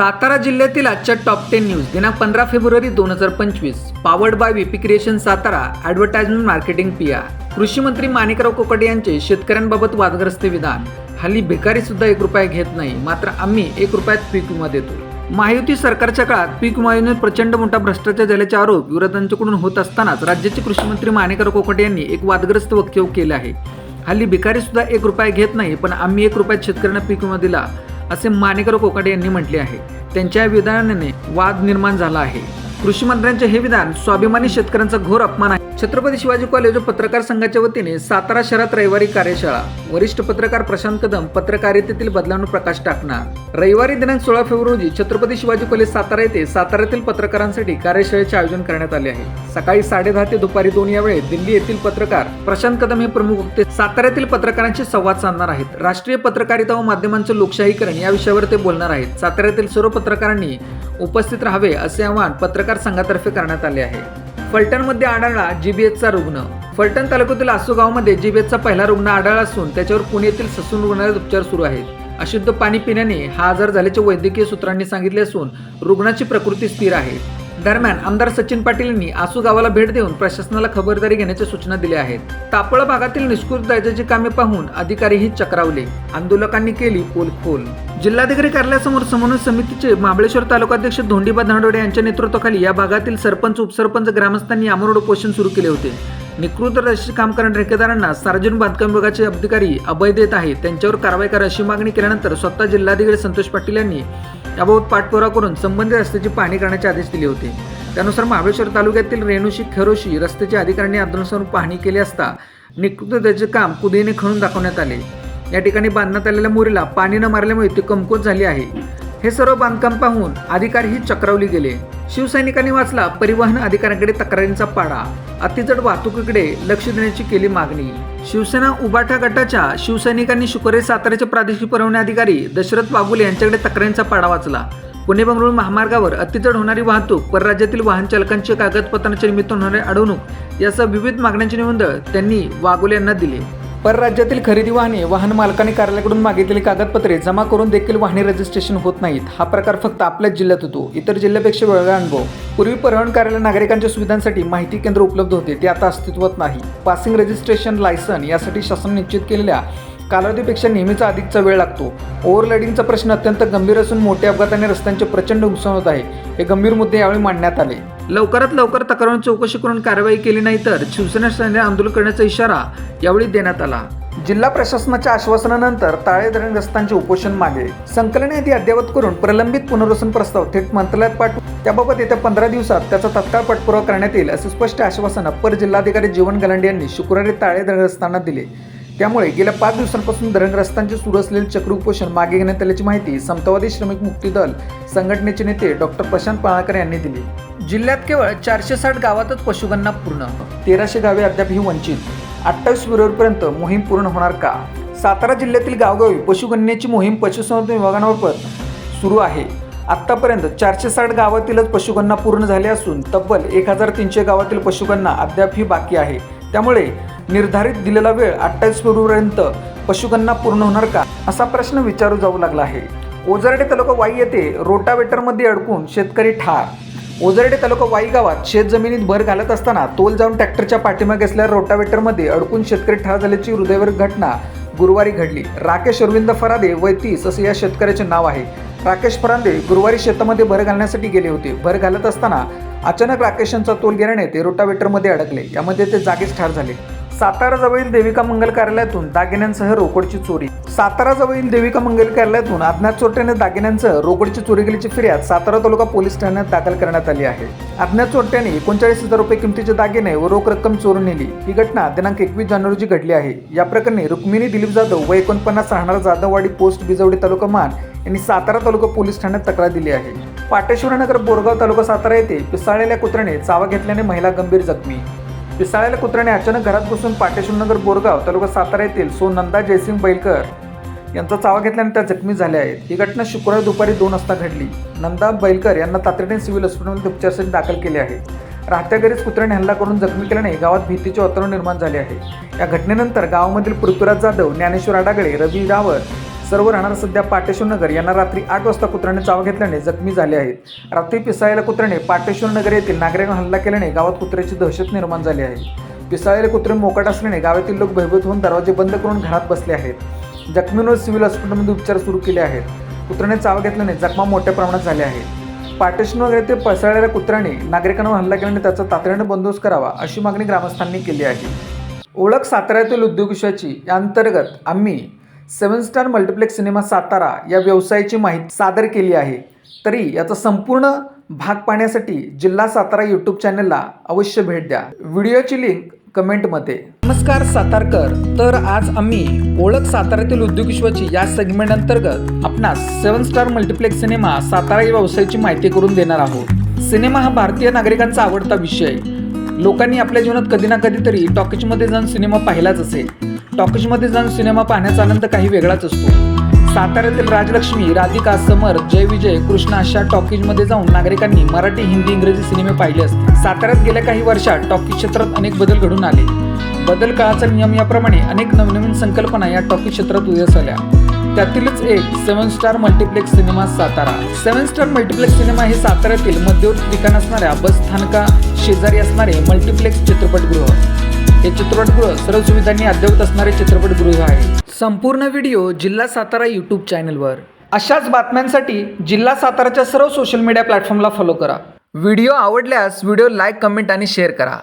सातारा जिल्ह्यातील आजच्या top ten news दिनांक पंधरा फेब्रुवारी दोन हजार पंचवीस powered by VP creation Satara advertisement marketing पिया कृषी मंत्री माणिकराव कोकाटे यांचे शेतकऱ्यांबाबत वादग्रस्त विधान. हल्ली भिकारी सुद्धा एक रुपया घेत नाही मात्र आम्ही एक रुपयात पीक विमा देतो. महायुती सरकारच्या काळात पीक विमा योजनेत प्रचंड मोठा भ्रष्टाचार झाल्याचे आरोप विरोधकांच्याकडून होत असतानाच राज्याचे कृषी मंत्री माणिकराव कोकाटे यांनी एक वादग्रस्त वक्तव्य केले आहे. हल्ली भिकारी सुद्धा एक रुपया घेत नाही पण आम्ही एक रुपयात शेतकऱ्यांना पीक विमा दिला असे माणिकराव कोकाटे यांनी म्हटले आहे. त्यांच्या विधानाने वाद निर्माण झाला आहे. कृषी मंत्र्यांचे हे विधान स्वाभिमानी शेतकऱ्यांचा घोर अपमान आहे. छत्रपती शिवाजी कॉलेज व पत्रकार संघाच्या वतीने सातारा शहरात रविवारी कार्यशाळा. वरिष्ठ पत्रकार प्रशांत कदम पत्रकारितेतील बदलांवर प्रकाश टाकणार. रविवारी दिनांक सोळा फेब्रुवारी रोजी छत्रपती शिवाजी कॉलेज सातारा येथे साताऱ्यातील पत्रकारांसाठी कार्यशाळेचे आयोजन करण्यात आले आहे. सकाळी साडेदहा ते दुपारी दोन या वेळेत दिल्ली येथील पत्रकार प्रशांत कदम हे प्रमुख वक्ते साताऱ्यातील पत्रकारांशी संवाद साधणार आहेत. राष्ट्रीय पत्रकारिता व माध्यमांचं लोकशाहीकरण या विषयावर ते बोलणार आहेत. साताऱ्यातील सर्व पत्रकारांनी उपस्थित राहावे असे आवाहन पत्रकार संघातर्फे करण्यात आले आहे. फलटणमध्ये आढळला जीबीएचचा रुग्ण. फलटण तालुक्यातील आसूगावमध्ये जीबीएचचा पहिला रुग्ण आढळला असून त्याच्यावर पुण्यातील येथील ससून रुग्णालयात उपचार सुरू आहेत. अशुद्ध पाणी पिण्याने हा आजार झाल्याचे वैद्यकीय सूत्रांनी सांगितले असून रुग्णाची प्रकृती स्थिर आहे. दरम्यान आमदार सचिन पाटील यांनी आसू गावाला भेट देऊन प्रशासनाला खबरदारी घेण्याच्या सूचना दिल्या आहेत. तापळ भागातील निष्कृत दर्जाची कामे पाहून अधिकारीही चक्रावले. आंदोलकांनी केली पोलखोल. जिल्हाधिकारी कार्यालयासमोर समन्वय समितीचे महाबळेश्वर तालुकाध्यक्ष धोंडीबा धानडोडे यांच्या नेतृत्वाखाली या भागातील सरपंच उपसरपंच ग्रामस्थांनी आमरण उपोषण सुरू केले होते. निकृत रशी काम करणाऱ्या ठेकेदारांना सार्वजनिक बांधकाम विभागाचे अधिकारी अभय देत आहेत. त्यांच्यावर कारवाई करा अशी मागणी केल्यानंतर स्वतः जिल्हाधिकारी संतोष पाटील यांनी याबाबत पाठपुरावा करून संबंधित रस्त्याची पाहणी करण्याचे आदेश दिले होते. त्यानुसार महाबळेश्वर तालुक्यातील रेणुशी खरोशी रस्त्याच्या अधिकाऱ्यांनी आंदोलनासमोर पाहणी केली असता निकृततेचे काम कुदीने खणून दाखवण्यात आले. या ठिकाणी बांधण्यात आलेल्या मोरीला पाणी न मारल्यामुळे ती कमकुवत झाली आहे. हे सर्व बांधकाम पाहून अधिकारीही चक्रावली गेले. शिवसैनिकांनी वाचला परिवहन अधिकाऱ्यांकडे तक्रारींचा पाडा. अतिजड वाहतुकीकडे लक्ष देण्याची केली मागणी. शिवसेना उबाठा गटाच्या शिवसैनिकांनी शुक्रवारी साताऱ्याचे प्रादेशिक परवाने अधिकारी दशरथ बागुले यांच्याकडे तक्रारींचा पाडा वाचला. पुणे बंगळुरू महामार्गावर अतिजड होणारी वाहतूक परराज्यातील वाहन चालकांची कागदपत्रांच्या निमित्त होणारी अडवणूक यासह विविध मागण्यांचे निबंध त्यांनी वागुले यांना दिले. परराज्यातील खरेदी वाहने वाहन मालकाने कार्यालयाकडून मागितलेली कागदपत्रे जमा करून देखील वाहने रजिस्ट्रेशन होत नाहीत. हा प्रकार फक्त आपल्याच जिल्ह्यात होतो. इतर जिल्ह्यापेक्षा वेगळा अनुभव. पूर्वी परिवहन कार्यालय नागरिकांच्या सुविधांसाठी माहिती केंद्र उपलब्ध होते. ते आता अस्तित्वात नाही. पासिंग रजिस्ट्रेशन लायसन यासाठी शासन निश्चित केलेल्या कालावधीपेक्षा नेहमीचा अधिकचा वेळ लागतो. ओव्हरलोडिंगचा प्रश्न अत्यंत गंभीर असून मोठ्या अपघाताने रस्त्यांचे प्रचंड नुकसान होत आहे. हे गंभीर मुद्दे यावेळी मांडण्यात आले. लवकरात लवकर तक्रार चौकशी करून कारवाई केली नाही तर शिवसेना सैन्य आंदोलन करण्याचा इशारा यावेळी देण्यात आला. जिल्हा प्रशासनाच्या आश्वासनानंतर ताळे धरणग्रस्तांचे उपोषण मागे. संकलन यादी अद्ययावत करून प्रलंबित पुनर्वसन प्रस्ताव थेट मंत्रालयात पाठवून त्याबाबत येत्या पंधरा दिवसात त्याचा तत्काळ पाठपुरावा करण्यात येईल असे स्पष्ट आश्वासन अप्पर जिल्हाधिकारी जीवन गलांडे यांनी शुक्रवारी ताळे धरणग्रस्तांना दिले. त्यामुळे गेल्या पाच दिवसांपासून धरणग्रस्तांचे सुरू असलेले चक्र उपोषण मागे घेण्यात आल्याची माहिती समतावादी श्रमिक मुक्ती दल संघटनेचे नेते डॉक्टर प्रशांत पाळाकर यांनी दिली. जिल्ह्यात केवळ चारशे साठ गावातच पशुगणना पूर्ण. तेराशे गावे अद्यापही वंचित. अठ्ठावीस फेब्रुवारीपर्यंत मोहीम पूर्ण होणार का? सातारा जिल्ह्यातील गावगावी पशुगणनेची मोहीम पशुसंवर्धन विभागामार्फत सुरू आहे. आत्तापर्यंत चारशे साठ गावातीलच पशुगणना पूर्ण झाली असून तब्बल एक हजार तीनशे गावातील पशुगणना अद्यापही बाकी आहे. त्यामुळे निर्धारित दिलेला वेळ अठ्ठावीस फेब्रुवारीपर्यंत पशुगणना पूर्ण होणार का? असा प्रश्न विचारू जाऊ लागला आहे. ओझरडे तालुका वाई येथे रोटावेटरमध्ये अडकून शेतकरी ठार. ओझरडे तालुका वाई गावात शेतजमिनीत भर घालत असताना तोल जाऊन ट्रॅक्टरच्या पाठीमागे असलेल्या रोटावेटरमध्ये अडकून शेतकरी ठार झाल्याची हृदयवर घटना गुरुवारी घडली. राकेश अरविंद फरादे वय तीस असे या शेतकऱ्याचे नाव आहे. राकेश फरांदे गुरुवारी शेतामध्ये भर घालण्यासाठी गेले होते. भर घालत असताना अचानक राकेश यांचा तोल गेल्याने ते रोटावेटरमध्ये अडकले. यामध्ये ते जागीच ठार झाले. सातारा जवळील देविका मंगल कार्यालयातून दागिन्यांसह रोकडची चोरी. सातारा जवळील देविका मंगल कार्यालयातून अज्ञात चोरट्याने दागिन्यांसह रोकडची चोरी केल्याची फिर्याद सातारा तालुका पोलीस ठाण्यात दाखल करण्यात आली आहे. अज्ञात चोरट्याने एकोणचाळीस हजार रुपये किमतीचे दागिने व रोख रक्कम चोरून नेली. ही घटना दिनांक एकवीस जानेवारी रोजी घडली आहे. या प्रकरणी रुक्मिणी दिलीप जाधव व एकोणपन्नास राहणार जाधववाडी पोस्ट बिजवडी तालुका मान यांनी सातारा तालुका पोलीस ठाण्यात तक्रार दिली आहे. पाटेश्वरनगर बोरगाव तालुका सातारा येथे पिसाळलेल्या कुत्र्याने चावा घेतल्याने महिला गंभीर जखमी. पिसाळ्याला कुत्र्याने अचानक घरात बसून पाटेश्वरनगर बोरगाव तालुका सातारा येथील सो नंदा जयसिंग बैलकर यांचा चावा घेतल्याने त्या जखमी झाल्या आहेत. ही घटना शुक्रवारी दुपारी दोन वाजता घडली. नंदा बैलकर यांना तातडीने सिव्हिल हॉस्पिटलमध्ये उपचारासाठी दाखल केले आहे. राहत्या घरीच कुत्र्याने हल्ला करून जखमी केल्याने गावात भीतीचे वातावरण निर्माण झाले आहे. या घटनेनंतर गावामधील पृथ्वीराज जाधव ज्ञानेश्वर आडागळे रवी रावत सर्व राहणार सध्या पाटेश्वर नगर. यांना रात्री आठ वाजता कुत्र्याने चाव घेतल्याने जखमी झाले आहेत. रात्री पिसाळ्याला कुत्र्याने पाटेश्वर नगर येथील नागरिकांना हल्ला केल्याने गावात कुत्र्याची दहशत निर्माण झाली आहे. पिसाळलेले कुत्रे मोकाट असल्याने गावातील लोक भयभीत होऊन दरवाजे बंद करून घरात बसले आहेत. जखमींवर सिव्हिल हॉस्पिटलमध्ये उपचार सुरू केले आहेत. कुत्र्याने चाव घेतल्याने जखमा मोठ्या प्रमाणात झाल्या आहेत. पाटेश्वर येथे पसळलेल्या कुत्र्याने नागरिकांवर हल्ला केल्याने त्याचा तातडीने बंदोबस्त करावा अशी मागणी ग्रामस्थांनी केली आहे. ओळख साताऱ्यातील उद्योग या अंतर्गत आम्ही seven star multiplex cinema Satara या व्यवसायाची माहिती सादर केली आहे. तरी याचा संपूर्ण भाग पाहण्यासाठी जिल्हा सातारा यूट्यूब चॅनलला अवश्य भेट द्या. व्हिडिओची लिंक कमेंटमध्ये नमस्कार सातारकर. तर आज आम्ही ओळख साताऱ्यातील उद्योग विश्वाची या सेगमेंट अंतर्गत आपणास seven star multiplex cinema Satara या व्यवसायाची माहिती करून देणार आहोत. सिनेमा हा भारतीय नागरिकांचा आवडता विषय. लोकांनी आपल्या जीवनात कधी ना कधीतरी टॉकीजमध्ये जाऊन सिनेमा पाहिलाच असेल. टॉकीजमध्ये जाऊन सिनेमा पाहण्याचा आनंद काही वेगळाच असतो. साताऱ्यातील राजलक्ष्मी राधिका समर जय विजय कृष्णा अशा टॉकीजमध्ये जाऊन नागरिकांनी मराठी हिंदी इंग्रजी सिनेमे पाहिले असतात साताऱ्यात गेल्या काही वर्षात टॉकीज क्षेत्रात अनेक बदल घडून आले. बदल काळाचा नियम याप्रमाणे अनेक नवनवीन संकल्पना या टॉकीज क्षेत्रात उदयास आल्या. त्यातीलच एक seven star multiplex cinema Satara. Seven star multiplex cinema हे साताऱ्यातील मध्यवर्ती ठिकाण असणाऱ्या बस स्थानका शेजारी असणारे मल्टिप्लेक्स चित्रपटगृह. हे चित्रपटगृह सर्व सुविधांनी अद्यवत असणारे चित्रपटगृह आहे. संपूर्ण व्हिडिओ जिल्हा सातारा यूट्यूब चॅनलवर अशाच बातम्यांसाठी जिल्हा साताराच्या सर्व सोशल मीडिया प्लॅटफॉर्मला फॉलो करा. व्हिडिओ आवडल्यास व्हिडिओ लाईक कमेंट आणि शेअर करा.